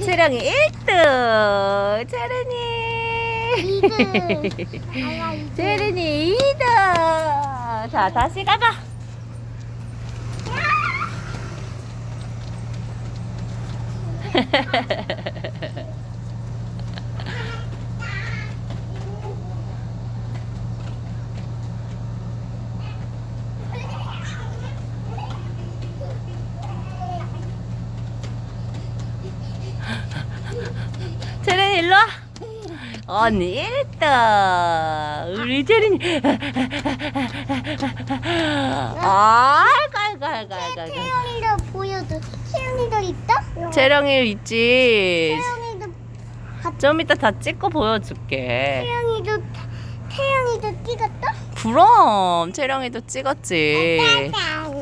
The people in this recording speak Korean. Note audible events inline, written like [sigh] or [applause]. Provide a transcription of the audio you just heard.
채령이 1등. 채련이. 이등. 아야 이등. 채련이 2등. 자, 다시 가봐. [laughs] 일로 와. 언니 1등. 우리 채련이. 아, 깔깔깔깔. 태연이도 보여줘. 태연이도 있다? 채령이 있지. 태연이도 좀 이따 다 찍고 보여줄게. 태연이도 태연이도 찍었다? 그럼 채령이도 찍었지. 따따.